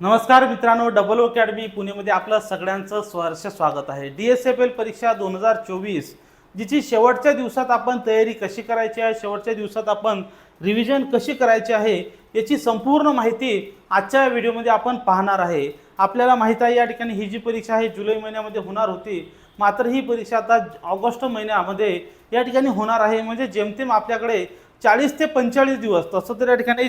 नमस्कार मित्रांनो double academy पुणेमध्ये आपलं सगळ्यांचं सहर्ष स्वागत आहे. डी एस एफ एल परीक्षा दोन हजार चोवीस जिची शेवटच्या दिवसात आपण तयारी कशी करायची आहे शेवटच्या दिवसात आपण रिव्हिजन कशी करायची आहे याची संपूर्ण माहिती आजच्या व्हिडिओमध्ये आपण पाहणार आहे. आपल्याला माहीत आहे या ठिकाणी ही जी परीक्षा आहे जुलै महिन्यामध्ये होणार होती. मात्र ही परीक्षा आता ऑगस्ट महिन्यामध्ये या ठिकाणी होणार आहे. म्हणजे जेमतेम आपल्याकडे चाळीस ते पंचेचाळीस दिवस तसं तर या ठिकाणी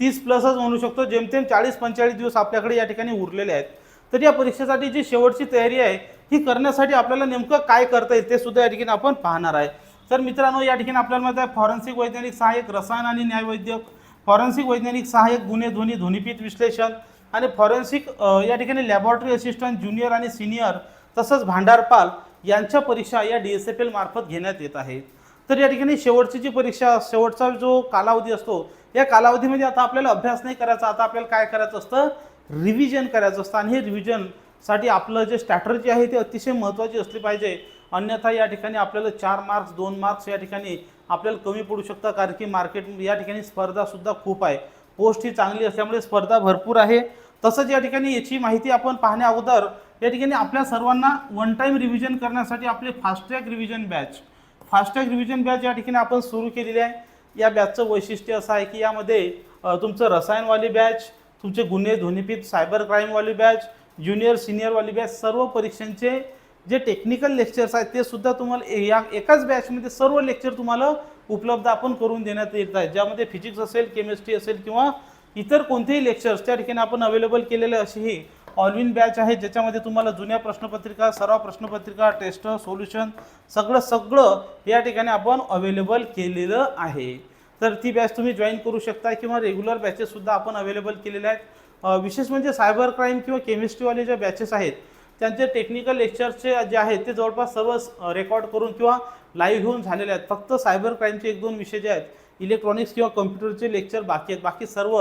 तीस प्लसच म्हणू शकतो जेमतेम चाळीस पंचेचाळीस दिवस आपल्याकडे या ठिकाणी उरलेले आहेत. तर या परीक्षेसाठी जी शेवटची तयारी आहे ही करण्यासाठी आपल्याला नेमकं काय करता येईल ते सुद्धा या ठिकाणी आपण पाहणार आहे. तर मित्रांनो या ठिकाणी आपल्याला माहिती आहे फॉरेन्सिक वैज्ञानिक सहाय्यक रसायन आणि न्यायवैद्यक फॉरेन्सिक वैज्ञानिक सहाय्यक गुन्हे ध्वनी ध्वनिपीत विश्लेषण आणि फॉरेन्सिक या ठिकाणी लॅबॉरेटरी असिस्टंट ज्युनियर आणि सिनियर तसंच भांडारपाल यांच्या परीक्षा या डी एस एफ एल मार्फत घेण्यात येत आहेत तर या ठिकाणी शेवटची जी परीक्षा शेवटचा जो कालावधी असतो या कालावधीमध्ये आता आपल्याला अभ्यास नाही करायचा आता आपल्याला काय करायचं असतं? रिव्हिजन करायचं असतं. आणि हे रिव्हिजनसाठी आपलं जे स्ट्रॅटर्जी आहे ते अतिशय महत्त्वाची असली पाहिजे. अन्यथा या ठिकाणी आपल्याला चार मार्क्स दोन मार्क्स या ठिकाणी आपल्याला कमी पडू शकतं कारण की मार्केट या ठिकाणी स्पर्धासुद्धा खूप आहे. पोस्ट ही चांगली असल्यामुळे स्पर्धा भरपूर आहे. तसंच या ठिकाणी याची माहिती आपण पाहण्या अगोदर या ठिकाणी आपल्या सर्वांना वन टाईम रिव्हिजन करण्यासाठी आपले fast track revision batch fast track revision batch या ठिकाणी आपण सुरू केलेली आहे. या बॅचचं वैशिष्ट्य असं आहे की यामध्ये तुमचं रसायनवाली बॅच तुमचे गुन्हे ध्वनिपीत सायबर क्राईमवाली बॅच ज्युनियर सिनियरवाली बॅच सर्व परीक्षांचे जे टेक्निकल लेक्चर्स आहेत ते सुद्धा तुम्हाला ए- या एकाच बॅचमध्ये सर्व लेक्चर तुम्हाला उपलब्ध आपण करून देण्यात येत आहेत. ज्यामध्ये फिजिक्स असेल केमिस्ट्री असेल किंवा इतर कोणतेही लेक्चर्स त्या ठिकाणी आपण अवेलेबल केलेले असेही ऑलविन बॅच आहे ज्याच्यामध्ये तुम्हाला जुन्या प्रश्नपत्रिका सराव प्रश्नपत्रिका टेस्ट सोल्युशन सगळं सगळं या ठिकाणी आपण अवेलेबल केलेलं आहे. तर ती बॅच तुम्ही जॉईन करू शकता किंवा रेग्युलर बॅचेससुद्धा आपण अवेलेबल केलेल्या आहेत. विशेष म्हणजे सायबर क्राईम किंवा केमिस्ट्रीवाले ज्या बॅचेस आहेत त्यांचे टेक्निकल लेक्चरचे जे आहेत ते जवळपास सर्व रेकॉर्ड करून किंवा लाईव्ह होऊन झालेले आहेत. फक्त सायबर क्राईमचे एक दोन विषय जे आहेत इलेक्ट्रॉनिक्स किंवा कम्प्युटरचे लेक्चर बाकी आहेत. बाकी सर्व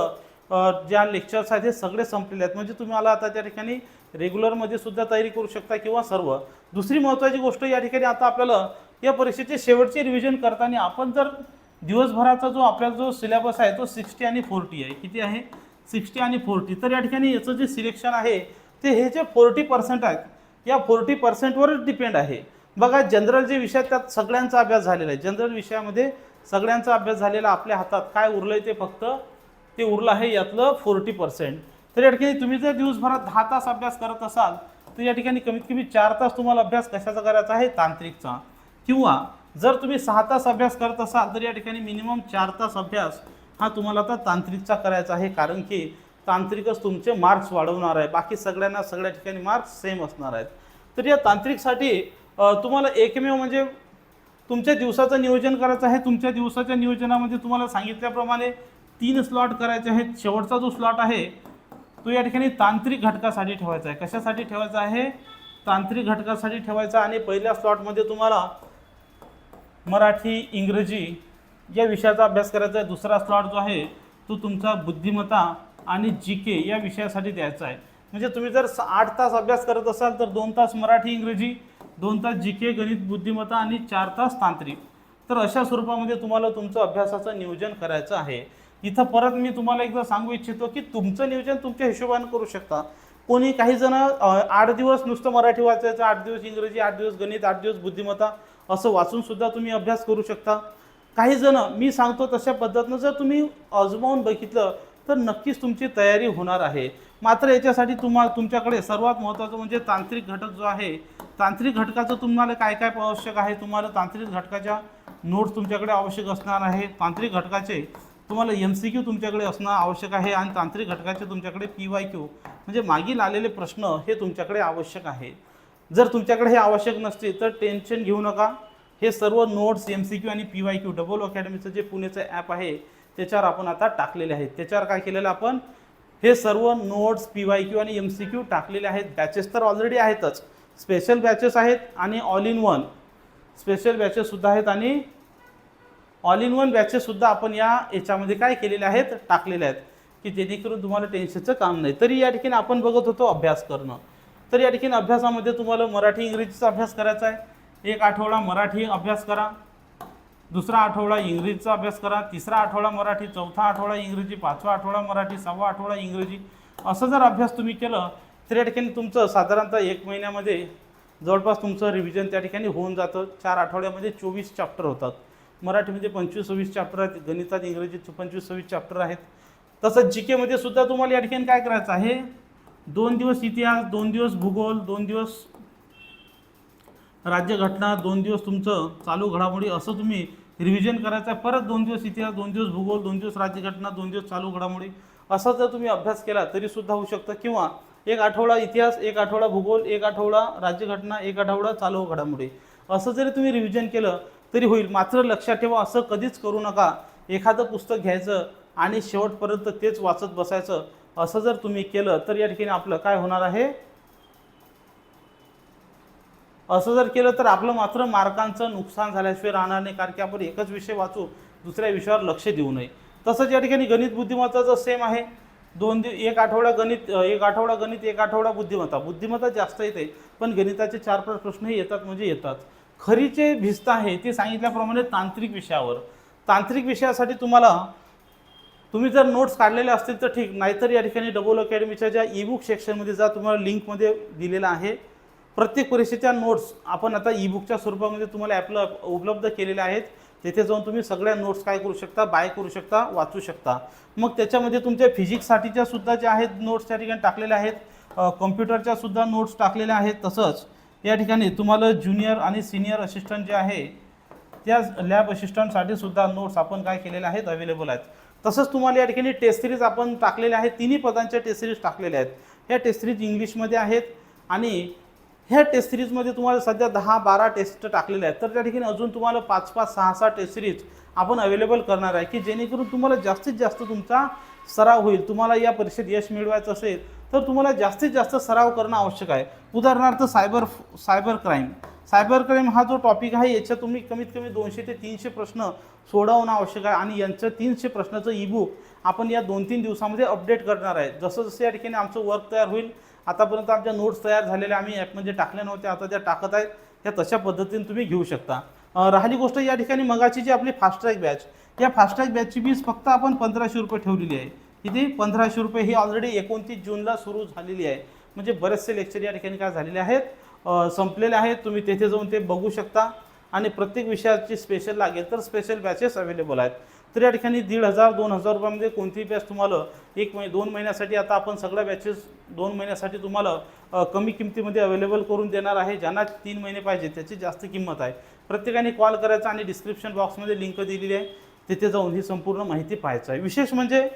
ज्या लेक्चर्स आहेत हे सगळे संपलेले आहेत. म्हणजे तुम्ही मला आता त्या ठिकाणी रेग्युलरमध्ये सुद्धा तयारी करू शकता किंवा सर्व. दुसरी महत्त्वाची गोष्ट या ठिकाणी आता आपल्याला या परीक्षेचे शेवटचे रिव्हिजन करताना आपण जर दिवसभराचा जो आपला जो सिलेबस आहे तो सिक्स्टी आणि फोर्टी आहे. किती आहे? सिक्स्टी आणि फोर्टी तर या ठिकाणी याचं जे सिलेक्शन आहे ते हे जे फोर्टी पर्सेंट आहेत या फोर्टी पर्सेंटवरच डिपेंड आहे. बघा जनरल जे विषय आहेत त्यात सगळ्यांचा अभ्यास झालेला आहे. जनरल विषयामध्ये सगळ्यांचा अभ्यास झालेला आपल्या हातात. काय उरलं आहे ते फक्त ते उरलं आहे यातलं फोर्टी पर्सेंट. तर या ठिकाणी तुम्ही जर दिवसभरात दहा तास अभ्यास करत असाल तर या ठिकाणी कमीत कमी चार तास तुम्हाला अभ्यास कशाचा करायचा आहे? तांत्रिकचा. किंवा जर तुम्ही सहा तास अभ्यास करत असाल तर या ठिकाणी मिनिमम चार तास अभ्यास हा तुम्हाला आता तांत्रिकचा करायचा आहे. कारण की तांत्रिकच तुमचे मार्क्स वाढवणार आहे. बाकी सगळ्यांना सगळ्या ठिकाणी मार्क्स सेम असणार आहेत. तर या तांत्रिकसाठी तुम्हाला एकमेव म्हणजे तुमच्या दिवसाचं नियोजन करायचं आहे. तुमच्या दिवसाच्या नियोजनामध्ये तुम्हाला सांगितल्याप्रमाणे तीन स्लॉट करायचे आहेत. शेवटचा जो स्लॉट आहे तो या ठिकाणी तांत्रिक घटकासाठी ठेवायचा आहे. कशासाठी ठेवायचा आहे? तांत्रिक घटकासाठी ठेवायचा आणि पहिल्या स्लॉटमध्ये तुम्हाला मराठी इंग्रजी या विषयाचा अभ्यास करायचा आहे. दुसरा स्लॉट जो आहे तो तुमचा बुद्धिमत्ता आणि जी के या विषयासाठी द्यायचा आहे. म्हणजे तुम्ही जर आठ तास अभ्यास करत असाल तर दोन तास मराठी इंग्रजी दोन तास जी के गणित बुद्धिमत्ता आणि चार तास तांत्रिक. तर अशा स्वरूपामध्ये तुम्हाला तुमचं अभ्यासाचं नियोजन करायचं आहे. इथं परत मी तुम्हाला एकदा सांगू इच्छितो की तुमचं नियोजन तुमच्या हिशोबाने करू शकता. कोणी काही जण आठ दिवस नुसतं मराठी वाचायचं आठ दिवस इंग्रजी आठ दिवस गणित आठ दिवस बुद्धिमत्ता असं वाचून सुद्धा तुम्ही अभ्यास करू शकता. काही जण मी सांगतो तशा पद्धतीनं जर तुम्ही अजमावून बघितलं तर नक्कीच तुमची तयारी होणार आहे. मात्र याच्यासाठी तुम्हा तुमच्याकडे सर्वात महत्त्वाचं म्हणजे तांत्रिक घटक जो आहे तांत्रिक घटकाचं तुम्हाला काय काय आवश्यक आहे? तुम्हाला तांत्रिक घटकाच्या नोट्स तुमच्याकडे आवश्यक असणार आहे. तांत्रिक घटकाचे तुम्हाला एम सी क्यू तुमच्याकडे असणं आवश्यक आहे आणि तांत्रिक घटकाचे तुमच्याकडे पी वाय क्यू म्हणजे मागील आलेले प्रश्न हे तुमच्याकडे आवश्यक आहे. जर तुमच्याकडे हे आवश्यक नसते तर टेन्शन घेऊ नका. हे सर्व नोट्स एम सी क्यू आणि पी वाय क्यू डबल अकॅडमीचं जे पुणेचं ॲप आहे त्याच्यावर आपण आता टाकलेले आहेत. त्याच्यावर काय केलेलं आपण हे सर्व नोट्स पी वाय क्यू आणि एम सी क्यू टाकलेले आहेत. बॅचेस तर ऑलरेडी आहेतच. स्पेशल बॅचेस आहेत आणि ऑल इन वन स्पेशल बॅचेससुद्धा आहेत आणि ऑल इन वन बॅचेससुद्धा आपण या याच्यामध्ये काय केलेले आहेत? टाकलेले आहेत. की जेणेकरून तुम्हाला टेन्शनचं काम नाही. तरी या ठिकाणी आपण बघत होतो अभ्यास करणं. तर या ठिकाणी अभ्यासामध्ये तुम्हाला मराठी इंग्रजीचा अभ्यास करायचा आहे. एक आठवडा मराठी अभ्यास करा. दुसरा आठवडा इंग्रजीचा अभ्यास करा. तिसरा आठवडा मराठी. चौथा आठवडा इंग्रजी. पाचवा आठवडा मराठी. सहावा आठवडा इंग्रजी. असं जर अभ्यास तुम्ही केलं तर या ठिकाणी तुमचं साधारणतः एक महिन्यामध्ये जवळपास तुमचं रिव्हिजन त्या ठिकाणी होऊन जातं. चार आठवड्यामध्ये चोवीस चॅप्टर होतात. मराठीमध्ये म्हणजे पंचवीस सव्वीस चॅप्टर आहेत गणितात इंग्रजीत पंचवीस सव्वीस चॅप्टर आहेत. तसंच जी केमध्ये सुद्धा तुम्हाला या ठिकाणी काय करायचं आहे? दोन दिवस इतिहास दोन दिवस भूगोल दोन दिवस राज्यघटना दोन दिवस तुमचं चालू घडामोडी असं तुम्ही रिव्हिजन करायचं आहे. परत दोन दिवस इतिहास दोन दिवस भूगोल दोन दिवस राज्यघटना दोन दिवस चालू घडामोडी असा जर तुम्ही अभ्यास केला तरी सुद्धा होऊ शकतं. किंवा एक आठवडा इतिहास एक आठवडा भूगोल एक आठवडा राज्यघटना एक आठवडा चालू घडामोडी असं जरी तुम्ही रिव्हिजन केलं तरी होईल. मात्र लक्षात ठेवा असं कधीच करू नका. एखादं पुस्तक घ्यायचं आणि शेवटपर्यंत तेच वाचत बसायचं असं जर तुम्ही केलं तर या ठिकाणी आपलं काय होणार आहे? असं जर केलं तर आपलं मात्र मार्कांचं नुकसान झाल्याशिवाय राहणार नाही. कारण की आपण एकच विषय वाचू दुसऱ्या विषयावर लक्ष देऊ नये. तसंच या ठिकाणी गणित बुद्धिमत्ताचं सेम आहे. दोन दिव एक आठवडा गणित एक आठवडा गणित एक आठवडा बुद्धिमत्ता. बुद्धिमत्ता जास्त येते पण गणिताचे चार पाच प्रश्नही येतात म्हणजे येतात. खरी जे भिस्त आहे ते सांगितल्याप्रमाणे तांत्रिक विषयावर. तांत्रिक विषयासाठी तुम्हाला तुम्ही जर नोट्स काढलेले असतील तर ठीक. नाहीतर या ठिकाणी डबल अकॅडमीच्या ज्या ईबुक सेक्शनमध्ये जा तुम्हाला लिंकमध्ये दिलेला आहे प्रत्येक परीक्षेच्या नोट्स आपण आता ईबुकच्या स्वरूपामध्ये तुम्हाला ॲपला उपलब्ध केलेल्या आहेत. तिथे जाऊन तुम्ही सगळ्या नोट्स काय करू शकता बाय करू शकता वाचू शकता. मग त्याच्यामध्ये तुमच्या फिजिक्ससाठीच्या सुद्धा ज्या आहेत नोट्स त्या ठिकाणी टाकलेल्या आहेत. कम्प्युटरच्या सुद्धा नोट्स टाकलेल्या आहेत. तसंच या ठिकाणी तुम्हाला ज्युनियर आणि सिनियर असिस्टंट जे आहे त्या लॅब असिस्टंटसाठी सुद्धा नोट्स आपण काय केलेल्या आहेत अवेलेबल आहेत. तसंच तुम्हाला या ठिकाणी टेस्ट सिरीज आपण टाकलेल्या आहेत तिन्ही पदांच्या टेस्ट सिरीज टाकलेल्या आहेत. ह्या टेस्ट सिरीज इंग्लिशमध्ये आहेत आणि ह्या टेस्ट सिरीजमध्ये तुम्हाला सध्या दहा बारा टेस्ट टाकलेल्या आहेत. तर त्या ठिकाणी अजून तुम्हाला पाच पाच सहा सहा टेस्ट सिरीज आपण अवेलेबल करणार आहे की जेणेकरून तुम्हाला जास्तीत जास्त तुमचा सराव होईल तुम्हाला या परीक्षेत यश मिळवायचं असेल तर तुम्हाला जास्तीत जास्त सराव करणं आवश्यक आहे. उदाहरणार्थ cyber cyber crime. Cyber crime हा जो टॉपिक आहे याच्या तुम्ही कमीत कमी दोनशे ते तीनशे प्रश्न सोडवणं आवश्यक आहे आणि यांचं तीनशे प्रश्नाचं ईबुक आपण या दोन तीन दिवसामध्ये अपडेट करणार आहे. जसं जसं या ठिकाणी आमचं वर्क तयार होईल आतापर्यंत आमच्या नोट्स तयार झालेल्या आम्ही ॲपमध्ये टाकल्या नव्हत्या आता त्या टाकत आहेत त्या तशा पद्धतीने तुम्ही घेऊ शकता. राहिली गोष्ट या ठिकाणी मगाची जी आपली फास्ट्रॅग बॅच या फास्टॅग बॅचची फीस फक्त आपण पंधराशे रुपये ठेवलेली आहे. किती? पंधराशे रुपये ही ऑलरेडी एकोणतीस जूनला सुरू झालेली आहे. म्हणजे बरेचसे लेक्चर या ठिकाणी काय झालेले आहेत? संपलेले आहेत. तुम्ही तेथे जाऊन ते बघू शकता. आणि प्रत्येक विषयाची स्पेशल लागेल तर स्पेशल बॅचेस अवेलेबल आहेत. तर या ठिकाणी दीड हजार दोन हजार रुपयामध्ये कोणतीही बॅच तुम्हाला एक महिने दोन महिन्यासाठी आता आपण सगळ्या बॅचेस दोन महिन्यासाठी तुम्हाला कमी किमतीमध्ये अवेलेबल करून देणार आहे ज्यांना तीन महिने पाहिजे त्याची जास्त किंमत आहे. प्रत्येकाने कॉल करायचा आणि डिस्क्रिप्शन बॉक्समध्ये लिंक दिलेली आहे. तिथे जाऊन ही संपूर्ण माहिती पाहायचं आहे. विशेष म्हणजे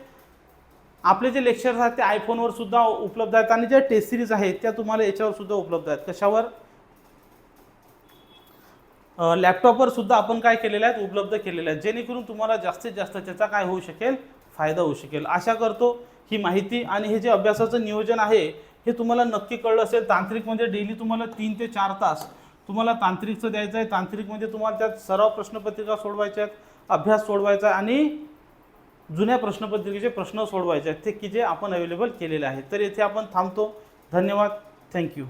आपले जे लेक्चर्स आहेत ते आयफोनवर सुद्धा उपलब्ध आहेत आणि ज्या टेस्ट सिरीज आहेत त्या तुम्हाला याच्यावर सुद्धा उपलब्ध आहेत. कशावर? लॅपटॉपवर सुद्धा आपण काय केलेलं आहे उपलब्ध केलेलं आहे जेणेकरून तुम्हाला जास्तीत जास्त त्याचा काय होऊ शकेल? फायदा होऊ शकेल. आशा करतो ही माहिती आणि हे जे अभ्यासाचं नियोजन आहे हे तुम्हाला नक्की कळलं असेल. तांत्रिकमध्ये म्हणजे डेली तुम्हाला तीन ते चार तास तुम्हाला तांत्रिकचं द्यायचं आहे. तांत्रिकमध्ये म्हणजे तुम्हाला त्यात सराव प्रश्नपत्रिका सोडवायच्या आहेत. अभ्यास सोडवायचा आणि जुन्या प्रश्नपत्रिकेचे प्रश्न सोडवायचे आहेत ते की जे आपण अवेलेबल केलेले आहेत. तर येथे आपण थांबतो. धन्यवाद. थँक्यू